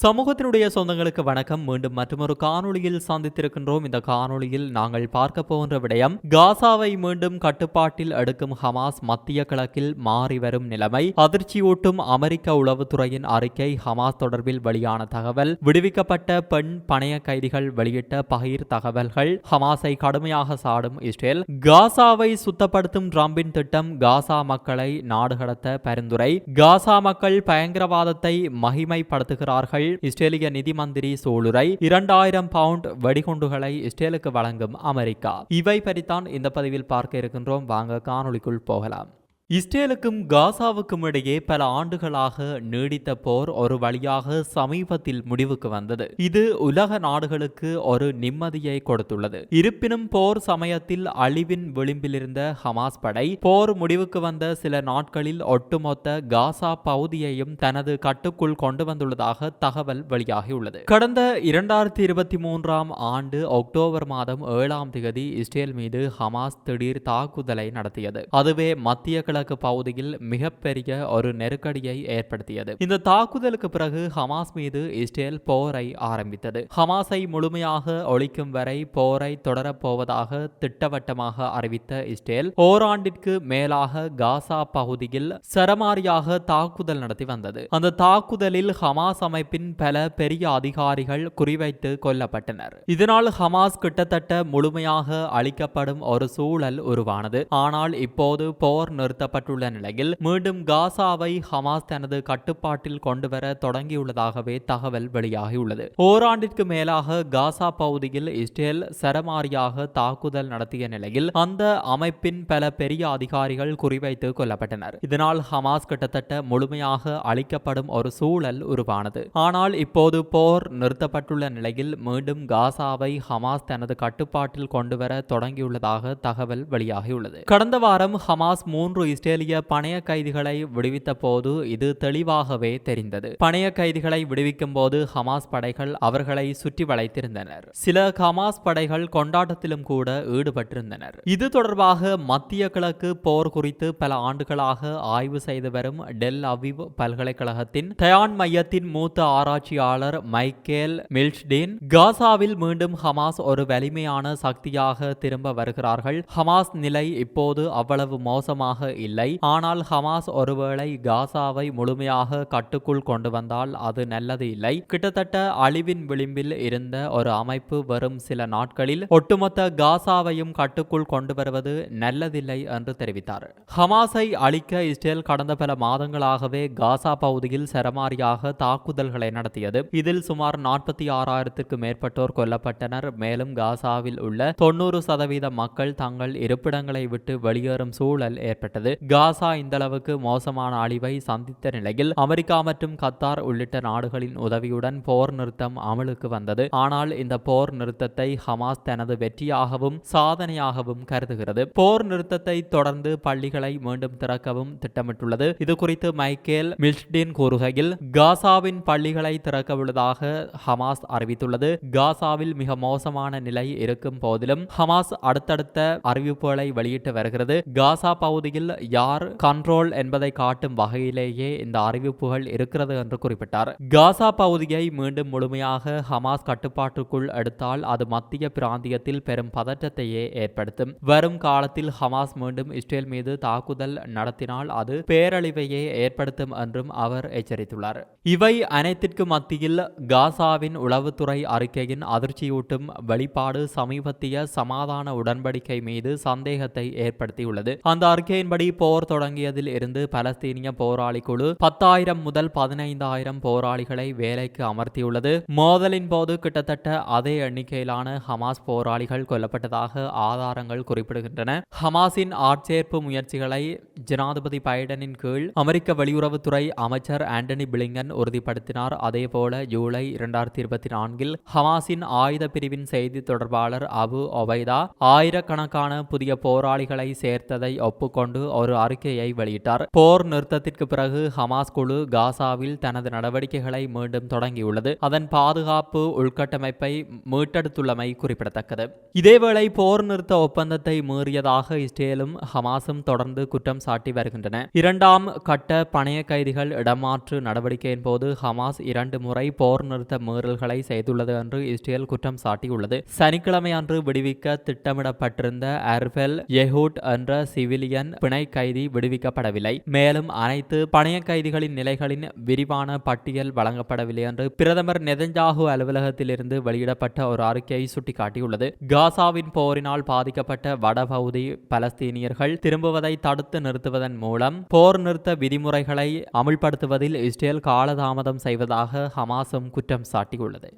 சமூகத்தினுடைய சொந்தங்களுக்கு வணக்கம். மீண்டும் மற்றொரு காணொளியில் சந்தித்திருக்கின்றோம். இந்த காணொளியில் நாங்கள் பார்க்க போகின்ற விடயம் காசாவை மீண்டும் கட்டுப்பாட்டில் எடுக்கும் ஹமாஸ் மத்திய கிழக்கில் மாறி வரும் நிலைமை அதிர்ச்சியூட்டும் அமெரிக்க உளவுத்துறையின் அறிக்கை ஹமாஸ் தொடர்பில் வெளியான தகவல் விடுவிக்கப்பட்ட பெண் பணைய கைதிகள் வெளியிட்ட பகிர் தகவல்கள் ஹமாஸை கடுமையாக சாடும் இஸ்ரேல் காசாவை சுத்தப்படுத்தும் ட்ரம்பின் திட்டம் காசா மக்களை நாடு கடத்த பரிந்துரை காசா மக்கள் பயங்கரவாதத்தை மகிமைப்படுத்துகிறார்கள் இஸ்ரேலிய நிதி மந்திரி சூளுரை இரண்டாயிரம் பவுண்ட் வெடிகுண்டுகளை இஸ்ரேலுக்கு வழங்கும் அமெரிக்கா. இவை பற்றித்தான் இந்த பதிவில் பார்க்க இருக்கின்றோம். வாங்க காணொளிக்குள் போகலாம். இஸ்ரேலுக்கும் காசாவுக்கும் இடையே பல ஆண்டுகளாக நீடித்த போர் ஒரு வழியாக சமீபத்தில் முடிவுக்கு வந்தது. இது உலக நாடுகளுக்கு ஒரு நிம்மதியை கொடுத்துள்ளது. இருப்பினும் போர் சமயத்தில் அழிவின் விளிம்பிலிருந்த ஹமாஸ் படை போர் முடிவுக்கு வந்த சில நாட்களில் ஒட்டுமொத்த காசா பகுதியையும் தனது கட்டுக்குள் கொண்டு வந்துள்ளதாக தகவல் வெளியாகியுள்ளது. கடந்த இரண்டாயிரத்தி இருபத்தி மூன்றாம் ஆண்டு அக்டோபர் மாதம் ஏழாம் தேதி இஸ்ரேல் மீது ஹமாஸ் திடீர் தாக்குதலை நடத்தியது. அதுவே மத்திய கிழக்கு பகுதியில் மிகப்பெரிய ஒரு நெருக்கடியை ஏற்படுத்தியது. இந்த தாக்குதலுக்கு பிறகு ஹமாஸ் மீது இஸ்ரேல் போரை ஆரம்பித்தது. ஹமாஸை முழுமையாக ஒழிக்கும் வரை போரை தொடரப்போவதாக திட்டவட்டமாக அறிவித்த இஸ்ரேல் ஓராண்டிற்கு மேலாக காசா பகுதியில் சரமாரியாக தாக்குதல் நடத்தி வந்தது. அந்த தாக்குதலில் ஹமாஸ் அமைப்பின் பல பெரிய அதிகாரிகள் குறிவைத்து கொல்லப்பட்டனர். இதனால் ஹமாஸ் கிட்டத்தட்ட முழுமையாக அளிக்கப்படும் ஒரு சூழல் உருவானது. ஆனால் இப்போது போர் நிறுத்த நிறுத்தப்பட்டுள்ள நிலையில் மீண்டும் காசாவை ஹமாஸ் தனது கட்டுப்பாட்டில் கொண்டுவர தொடங்கியுள்ளதாகவே தகவல் வெளியாகியுள்ளது. ஓராண்டிற்கு மேலாக காசா பகுதியில் இஸ்ரேல் சரமாரியாக தாக்குதல் நடத்திய நிலையில் அந்த அமைப்பின் பல பெரிய அதிகாரிகள் குறிவைத்து கொல்லப்பட்டனர். இதனால் ஹமாஸ் கிட்டத்தட்ட முழுமையாக அழிக்கப்படும் ஒரு சூழல் உருவானது. ஆனால் இப்போது போர் நிறுத்தப்பட்டுள்ள நிலையில் மீண்டும் காசாவை ஹமாஸ் தனது கட்டுப்பாட்டில் கொண்டுவர தொடங்கியுள்ளதாக தகவல் வெளியாகியுள்ளது. கடந்த வாரம் ஹமாஸ் மூன்று இஸ்ரேலிய பணைய கைதிகளை விடுவித்த போது இது தெளிவாகவே தெரிந்தது. பணைய கைதிகளை விடுவிக்கும் போது ஹமாஸ் படைகள் அவர்களை சுற்றி வளைத்திருந்தனர். சில ஹமாஸ் படைகள் கொண்டாட்டத்திலும் கூட ஈடுபட்டிருந்தனர். இது தொடர்பாக மத்திய கிழக்கு போர் குறித்து பல ஆண்டுகளாக ஆய்வு செய்து வரும் டெல் அவிவ் பல்கலைக்கழகத்தின் தயான் மையத்தின் மூத்த ஆராய்ச்சியாளர் மைக்கேல் மில்ஸ்டீன் காசாவில் மீண்டும் ஹமாஸ் ஒரு வலிமையான சக்தியாக திரும்ப வருகிறார்கள். ஹமாஸ் நிலை இப்போது அவ்வளவு மோசமாக இல்லை. ஆனால் ஹமாஸ் ஒருவேளை காசாவை முழுமையாக கட்டுக்குள் கொண்டு வந்தால் அது நல்லது இல்லை. கிட்டத்தட்ட அழிவின் விளிம்பில் இருந்த ஒரு அமைப்பு வரும் சில நாட்களில் ஒட்டுமொத்த காசாவையும் கட்டுக்குள் கொண்டு வருவது நல்லதில்லை என்று தெரிவித்தார். ஹமாஸை அழிக்க இஸ்ரேல் கடந்த பல மாதங்களாகவே காசா பகுதியில் சரமாரியாக தாக்குதல்களை நடத்தியது. இதில் சுமார் நாற்பத்தி ஆறாயிரத்திற்கு மேற்பட்டோர் கொல்லப்பட்டனர். மேலும் காசாவில் உள்ள தொண்ணூறு சதவீத மக்கள் தங்கள் இருப்பிடங்களை விட்டு வெளியேறும் சூழல் ஏற்பட்டது. காசா இந்த அளவுக்கு மோசமான அழிவை சந்தித்த நிலையில் அமெரிக்கா மற்றும் கத்தார் உள்ளிட்ட நாடுகளின் உதவியுடன் போர் நிறுத்தம் அமலுக்கு வந்தது. ஆனால் இந்த போர் நிறுத்தத்தை ஹமாஸ் தனது வெற்றியாகவும் சாதனையாகவும் கருதுகிறது. போர் நிறுத்தத்தை தொடர்ந்து பள்ளிகளை மீண்டும் திறக்கவும் திட்டமிட்டுள்ளது. இது குறித்து மைக்கேல் மில்ஸ்டின் கூறுகையில் காசாவின் பள்ளிகளை திறக்கவுள்ளதாக ஹமாஸ் அறிவித்துள்ளது. காசாவில் மிக மோசமான நிலை இருக்கும் போதிலும் ஹமாஸ் அடுத்தடுத்த அறிவிப்புகளை வெளியிட்டு வருகிறது. காசா பகுதியில் யார் கண்ட்ரோல் என்பதை காட்டும் வகையிலேயே இந்த அறிவிப்புகள் இருக்கிறது என்று குறிப்பிட்டார். காசா பகுதியை மீண்டும் முழுமையாக ஹமாஸ் கட்டுப்பாட்டுக்குள் எடுத்தால் அது மத்திய பிராந்தியத்தில் பெரும் பதற்றத்தையே ஏற்படுத்தும். வரும் காலத்தில் ஹமாஸ் மீண்டும் இஸ்ரேல் மீது தாக்குதல் நடத்தினால் அது பேரழிவையே ஏற்படுத்தும் என்றும் அவர் எச்சரித்துள்ளார். இவை அனைத்திற்கு மத்தியில் காசாவின் உளவுத்துறை அறிக்கையின் அதிர்ச்சியூட்டும் வெளிப்பாடு சமீபத்திய சமாதான உடன்படிக்கை மீது சந்தேகத்தை ஏற்படுத்தியுள்ளது. அந்த அறிக்கையின்படி போர் தொடங்கியதில் இருந்து பலஸ்தீனிய போராளி குழு பத்தாயிரம் முதல் பதினைந்தாயிரம் போராளிகளை வேலைக்கு அமர்த்தியுள்ளது. மோதலின் போது கிட்டத்தட்ட அதே எண்ணிக்கையிலான ஹமாஸ் போராளிகள் கொல்லப்பட்டதாக ஆதாரங்கள் குறிப்பிடுகின்றன. ஹமாஸின் ஆட்சேர்ப்பு முயற்சிகளை ஜனாதிபதி பைடனின் கீழ் அமெரிக்க வெளியுறவுத்துறை அமைச்சர் ஆண்டனி பிளிங்கன் உறுதிப்படுத்தினார். அதேபோல ஜூலை இரண்டாயிரத்தி இருபத்தி நான்கில் ஹமாஸின் ஆயுத பிரிவின் செய்தி தொடர்பாளர் அபு ஒபைதா ஆயிரக்கணக்கான புதிய போராளிகளை சேர்த்ததை ஒப்புக்கொண்டு ஒரு அறிக்கையை வெளியிட்டார். போர் நிறுத்தத்திற்கு பிறகு ஹமாஸ் குழு காசாவில் தனது நடவடிக்கைகளை மீண்டும் தொடங்கியுள்ளது. அதன் பாதுகாப்பு உள்கட்டமைப்பை மீட்டெடுத்துள்ளமை குறிப்பிடத்தக்கது. இதேவேளை போர் நிறுத்த ஒப்பந்தத்தை மீறியதாக இஸ்ரேலும் ஹமாஸும் தொடர்ந்து குற்றம் சாட்டி வருகின்றன. இரண்டாம் கட்ட பணைய கைதிகள் இடமாற்று நடவடிக்கையின் போது ஹமாஸ் இரண்டு முறை போர் நிறுத்த மீறல்களை செய்துள்ளது என்று இஸ்ரேல் குற்றம் சாட்டியுள்ளது. சனிக்கிழமை அன்று விடுவிக்க திட்டமிடப்பட்டிருந்த அர்பெல் எஹூட் என்ற சிவிலியன் பிணை கைதி விடுவிக்கப்படவில்லை. மேலும் அனைத்து பணைய கைதிகளின் நிலைகளின் விரிவான பட்டியல் வழங்கப்படவில்லை என்று பிரதமர் நெதஞ்சாகு அலுவலகத்திலிருந்து வெளியிடப்பட்ட ஒரு அறிக்கையை சுட்டிக்காட்டியுள்ளது. காசாவின் போரினால் பாதிக்கப்பட்ட வடபகுதி பலஸ்தீனியர்கள் திரும்புவதை தடுத்து நிறுத்துவதன் மூலம் போர் நிறுத்த விதிமுறைகளை அமுல்படுத்துவதில் இஸ்ரேல் காலதாமதம் செய்வதாக ஹமாஸும் குற்றம் சாட்டியுள்ளது.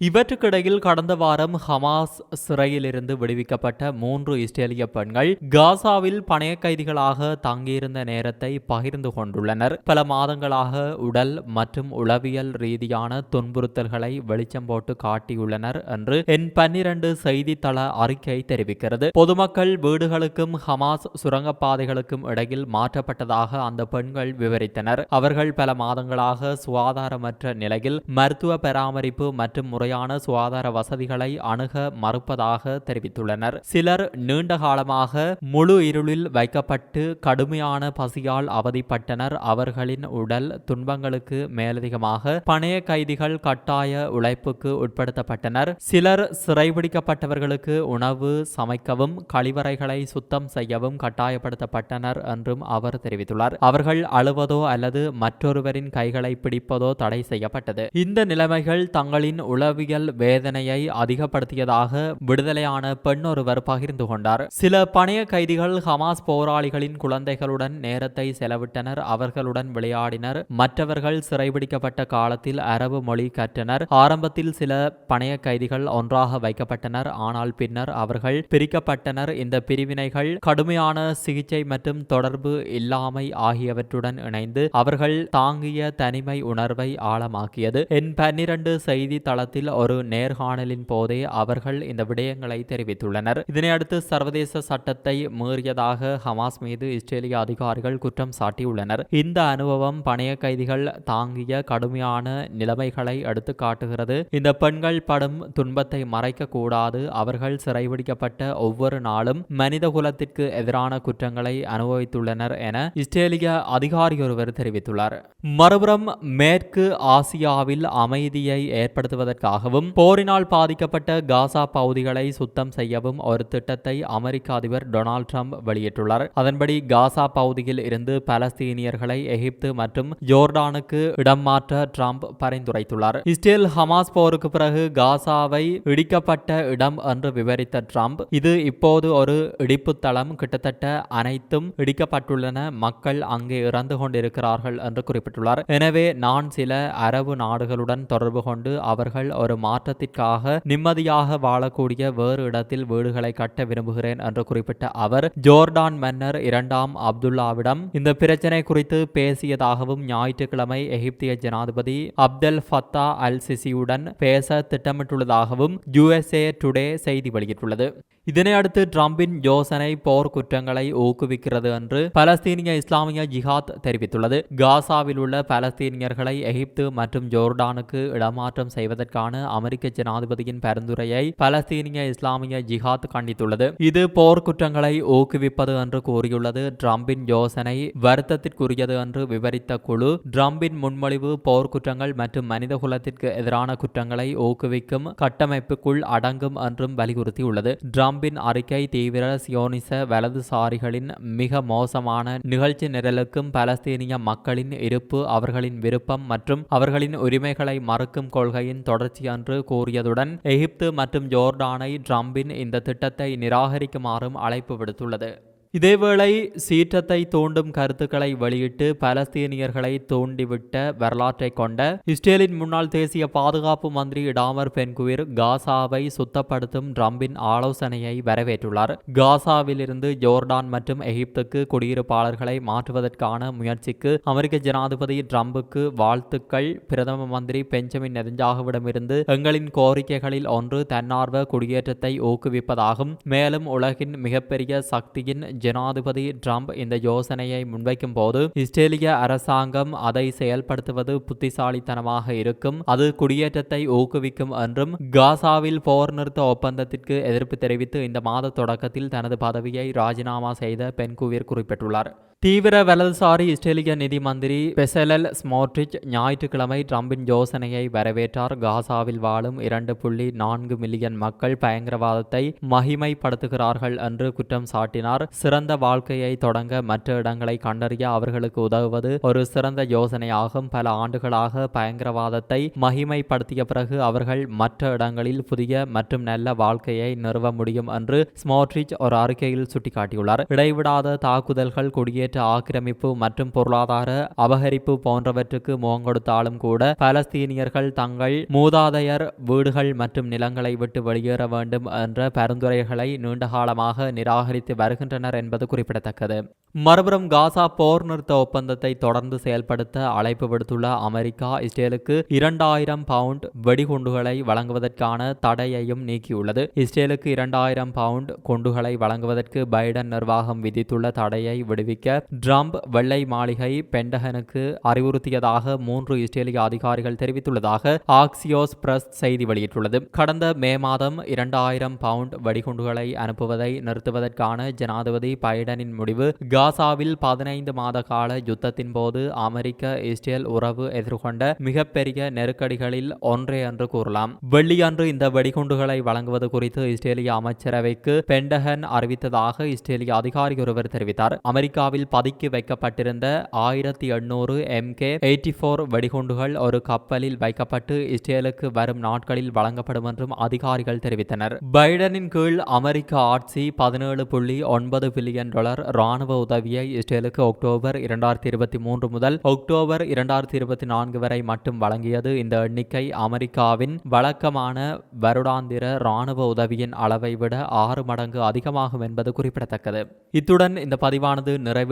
இவற்றுக்கிடையில் கடந்த வாரம் ஹமாஸ் சிறையிலிருந்து விடுவிக்கப்பட்ட மூன்று இஸ்ரேலிய பெண்கள் காசாவில் பணைய கைதிகளாக தங்கியிருந்த நேரத்தை பகிர்ந்து கொண்டுள்ளனர். பல மாதங்களாக உடல் மற்றும் உளவியல் ரீதியான துன்புறுத்தல்களை வெளிச்சம் போட்டு காட்டியுள்ளனர் என்று என் பன்னிரண்டு செய்தித்தள அறிக்கை தெரிவிக்கிறது. பொதுமக்கள் வீடுகளுக்கும் ஹமாஸ் சுரங்கப்பாதைகளுக்கும் இடையில் மாற்றப்பட்டதாக அந்த பெண்கள் விவரித்தனர். அவர்கள் பல மாதங்களாக சுகாதாரமற்ற நிலையில் மருத்துவ பராமரிப்பு மற்றும் முறை தேவையான சுகாதார வசதிகளை அணுக மறுப்பதாக தெரிவித்துள்ளனர். சிலர் நீண்ட காலமாக முழு இருளில் வைக்கப்பட்டு கடுமையான பசியால் அவதிப்பட்டனர். அவர்களின் உடல் துன்பங்களுக்கு மேலதிகமாக பணைய கைதிகள் கட்டாய உழைப்புக்கு உட்படுத்தப்பட்டனர். சிலர் சிறைபிடிக்கப்பட்டவர்களுக்கு உணவு சமைக்கவும் கழிவறைகளை சுத்தம் செய்யவும் கட்டாயப்படுத்தப்பட்டனர் என்றும் அவர் தெரிவித்துள்ளார். அவர்கள் அழுவதோ அல்லது மற்றொருவரின் கைகளை பிடிப்பதோ தடை செய்யப்பட்டது. இந்த நிலைமைகள் தங்களின் உள உளவியல் வேதனையை அதிகப்படுத்தியதாக விடுதலையான பெண் ஒருவர் பகிர்ந்து கொண்டார். சில பணைய கைதிகள் ஹமாஸ் போராளிகளின் குழந்தைகளுடன் நேரத்தை செலவிட்டனர். அவர்களுடன் விளையாடினர். மற்றவர்கள் சிறைபிடிக்கப்பட்ட காலத்தில் அரபு மொழி கற்றனர். ஆரம்பத்தில் சில பணைய கைதிகள் ஒன்றாக வைக்கப்பட்டனர். ஆனால் பின்னர் அவர்கள் பிரிக்கப்பட்டனர். இந்த பிரிவினைகள் கடுமையான சிகிச்சை மற்றும் தொடர்பு இல்லாமை ஆகியவற்றுடன் இணைந்து அவர்கள் தாங்கிய தனிமை உணர்வை ஆழமாக்கியது. என் பன்னிரண்டு செய்தி தளத்தில் ஒரு நேர்காணலின் போதே அவர்கள் இந்த விடயங்களை தெரிவித்துள்ளனர். இதனையடுத்து சர்வதேச சட்டத்தை மீறியதாக ஹமாஸ் மீது இஸ்ரேலிய அதிகாரிகள் குற்றம் சாட்டியுள்ளனர். இந்த அனுபவம் பணைய கைதிகள் தாங்கிய கடுமையான நிலைமைகளை எடுத்து காட்டுகிறது. இந்த பெண்கள் படும் துன்பத்தை மறைக்க கூடாது. அவர்கள் சிறைபிடிக்கப்பட்ட ஒவ்வொரு நாளும் மனித குலத்திற்கு எதிரான குற்றங்களை அனுபவித்துள்ளனர் என இஸ்ரேலிய அதிகாரி ஒருவர் தெரிவித்துள்ளார். மறுபுறம் மேற்கு ஆசியாவில் அமைதியை ஏற்படுத்துவதற்காக ஏற்படுத்துவதற்காகவும் போரினால் பாதிக்கப்பட்ட காசா பகுதிகளை சுத்தம் செய்யவும் ஒரு திட்டத்தை அமெரிக்க அதிபர் டொனால்ட் ட்ரம்ப் வெளியிட்டுள்ளார். அதன்படி காசா பகுதியில் இருந்து பலஸ்தீனியர்களை எகிப்து மற்றும் ஜோர்டானுக்கு இடம் மாற்ற ட்ரம்ப் பரிந்துரைத்துள்ளார். இஸ்ரேல் ஹமாஸ் போருக்கு பிறகு காசாவை இடிக்கப்பட்ட இடம் என்று விவரித்த ட்ரம்ப் இது இப்போது ஒரு இடிப்பு தளம். கிட்டத்தட்ட அனைத்தும் இடிக்கப்பட்டுள்ளன. மக்கள் அங்கே இறந்து கொண்டிருக்கிறார்கள் என்று குறிப்பிட்டுள்ளார். எனவே நான் சில அரபு நாடுகளுடன் தொடர்பு கொண்டு அவர்கள் ஒரு மாற்றத்திற்காக நிம்மதியாக வாழக்கூடிய வேறு இடத்தில் வீடுகளை கட்ட விரும்புகிறேன் என்று குறிப்பிட்ட அவர் ஜோர்டான் மன்னர் இரண்டாம் அப்துல்லாவிடம் இந்த பிரச்சனை குறித்து பேசியதாகவும் ஞாயிற்றுக்கிழமை எகிப்திய ஜனாதிபதி அப்தெல் ஃபத்தா அல் சிசியுடன் பேச திட்டமிட்டுள்ளதாகவும் யுஎஸ்ஏ டுடே செய்தி வெளியிட்டுள்ளது. இதனை அடுத்து ட்ரம்பின் யோசனை போர் குற்றங்களை ஊக்குவிக்கிறது என்று பலஸ்தீனிய இஸ்லாமிய ஜிஹாத் தெரிவித்துள்ளது. காசாவில் உள்ள பலஸ்தீனியர்களை எகிப்து மற்றும் ஜோர்டானுக்கு இடமாற்றம் செய்வதற்கான அமெரிக்க ஜனாதிபதியின் பரிந்துரையை பலஸ்தீனிய இஸ்லாமிய ஜிஹாத் கண்டித்துள்ளது. இது போர் குற்றங்களை ஊக்குவிப்பது என்று கூறியுள்ளது. ட்ரம்பின் யோசனை வருத்தத்திற்குரியது என்று விவரித்த குழு ட்ரம்பின் முன்மொழிவு போர் குற்றங்கள் மற்றும் மனித குலத்திற்கு எதிரான குற்றங்களை ஊக்குவிக்கும் கட்டமைப்புக்குள் அடங்கும் என்றும் வலியுறுத்தியுள்ளது. டிரம்பின் அறிக்கை தீவிர சியோனிச வலதுசாரிகளின் மிக மோசமான நிகழ்ச்சி நிரலுக்கும் பலஸ்தீனிய மக்களின் இருப்பு அவர்களின் விருப்பம் மற்றும் அவர்களின் உரிமைகளை மறுக்கும் கொள்கையின் தொடர்ச்சி என்று கூறியதுடன் எகிப்து மற்றும் ஜோர்டானை டிரம்பின் இந்த திட்டத்தை நிராகரிக்குமாறும் அழைப்பு விடுத்துள்ளது. இதேவேளை சீற்றத்தை தூண்டும் கருத்துக்களை வெளியிட்டு பலஸ்தீனியர்களை தூண்டிவிட்ட வரலாற்றை கொண்ட இஸ்ரேலின் முன்னாள் தேசிய பாதுகாப்பு மந்திரி டாமர் பென்குவிர் காசாவை சுத்தப்படுத்தும் ட்ரம்பின் ஆலோசனையை வரவேற்றுள்ளார். காசாவிலிருந்து ஜோர்டான் மற்றும் எகிப்துக்கு குடியிருப்பாளர்களை மாற்றுவதற்கான முயற்சிக்கு அமெரிக்க ஜனாதிபதி ட்ரம்புக்கு வாழ்த்துக்கள். பிரதம மந்திரி பெஞ்சமின் நெதஞ்சாகுவிடமிருந்து எங்களின் கோரிக்கைகளில் ஒன்று தன்னார்வ குடியேற்றத்தை ஊக்குவிப்பதாகும். மேலும் உலகின் மிகப்பெரிய சக்தியின் ஜனாதிபதி ட்ரம்ப் இந்த யோசனையை முன்வைக்கும் போது இஸ்ரேலிய அரசாங்கம் அதை செயல்படுத்துவது புத்திசாலித்தனமாக இருக்கும் அது குடியேற்றத்தை ஊக்குவிக்கும் என்றும் காசாவில் போர் நிறுத்த ஒப்பந்தத்திற்கு எதிர்ப்பு தெரிவித்து இந்த மாத தொடக்கத்தில் தனது பதவியை ராஜினாமா செய்த பென்குவிர் குறிப்பிட்டுள்ளார். தீவிர வலதுசாரி இஸ்ரேலிய நிதி மந்திரி பெசலல் ஸ்மோட்ரிச் ஞாயிற்றுக்கிழமை ட்ரம்பின் யோசனையை வரவேற்றார். காசாவில் வாழும் இரண்டு புள்ளி நான்கு மில்லியன் மக்கள் பயங்கரவாதத்தை மகிமைப்படுத்துகிறார்கள் என்று குற்றம் சாட்டினார். சிறந்த வாழ்க்கையை தொடங்க மற்ற இடங்களை கண்டறிய அவர்களுக்கு உதவுவது ஒரு சிறந்த யோசனையாகும். பல ஆண்டுகளாக பயங்கரவாதத்தை மகிமைப்படுத்திய பிறகு அவர்கள் மற்ற இடங்களில் புதிய மற்றும் நல்ல வாழ்க்கையை நிறுவ முடியும் என்று ஸ்மோட்ரிச் ஒரு அறிக்கையில் சுட்டிக்காட்டியுள்ளார். இடைவிடாத தாக்குதல்கள் குடியேற்ற ஆக்கிரமிப்பு மற்றும் பொருளாதார அபகரிப்பு போன்றவற்றுக்கு முகங்கொடுத்தாலும் கூட பலஸ்தீனியர்கள் தங்கள் மூதாதையர் வீடுகள் மற்றும் நிலங்களை விட்டு வெளியேற வேண்டும் என்ற பரிந்துரைகளை நீண்டகாலமாக நிராகரித்து வருகின்றனர் என்பது குறிப்பிடத்தக்கது. மறுபுறம் காசா போர் நிறுத்த ஒப்பந்தத்தை தொடர்ந்து செயல்படுத்த அழைப்பு விடுத்துள்ள அமெரிக்கா இஸ்ரேலுக்கு இரண்டாயிரம் பவுண்ட் வெடிகுண்டுகளை வழங்குவதற்கான தடையையும் நீக்கியுள்ளது. இஸ்ரேலுக்கு இரண்டாயிரம் பவுண்ட் குண்டுகளை வழங்குவதற்கு பைடன் நிர்வாகம் விதித்துள்ள தடையை விடுவிக்க ட்ரம்ப் வெள்ளை மாளிகை பென்டகனுக்கு அறிவுறுத்தியதாக மூன்று இஸ்ரேலிய அதிகாரிகள் தெரிவித்துள்ளதாக ஆக்சியோஸ் பிரஸ் செய்தி வெளியிட்டுள்ளது. கடந்த மே மாதம் இரண்டாயிரம் பவுண்ட் வெடிகுண்டுகளை அனுப்புவதை நிறுத்துவதற்கான ஜனாதிபதி பைடனின் முடிவு. காசாவில் பதினைந்து மாத கால யுத்தத்தின் போது அமெரிக்க இஸ்ரேல் உறவு எதிர்கொண்ட மிகப்பெரிய நெருக்கடிகளில் ஒன்றே என்று கூறலாம். வெள்ளியன்று இந்த வெடிகுண்டுகளை வழங்குவது குறித்து இஸ்ரேலிய அமைச்சரவைக்கு பென்டகன் அறிவித்ததாக இஸ்ரேலிய அதிகாரி ஒருவர் தெரிவித்தார். அமெரிக்காவில் பதுக்கி வைக்கப்பட்டிருந்த ஆயிரத்தி எண்ணூறு எம்கே எயிட்டி ஃபோர் வெடிகுண்டுகள் ஒரு கப்பலில் வைக்கப்பட்டு இஸ்ரேலுக்கு வரும் நாட்களில் வழங்கப்படும் என்றும் அதிகாரிகள் தெரிவித்தனர். பைடனின் கீழ் அமெரிக்க ஆட்சி பதினேழு புள்ளி ஒன்பது பில்லியன் டாலர் ராணுவ உதவியை இஸ்ரேலுக்கு அக்டோபர் இரண்டாயிரத்தி இருபத்தி மூன்று முதல் அக்டோபர் இரண்டாயிரத்தி இருபத்தி நான்கு வரை மட்டும் வழங்கியது. இந்த எண்ணிக்கை அமெரிக்காவின் வழக்கமான வருடாந்திர ராணுவ உதவியின் அளவை விட ஆறு மடங்கு அதிகமாகும் என்பது குறிப்பிடத்தக்கது. இத்துடன் இந்த பதிவானது நிறைவு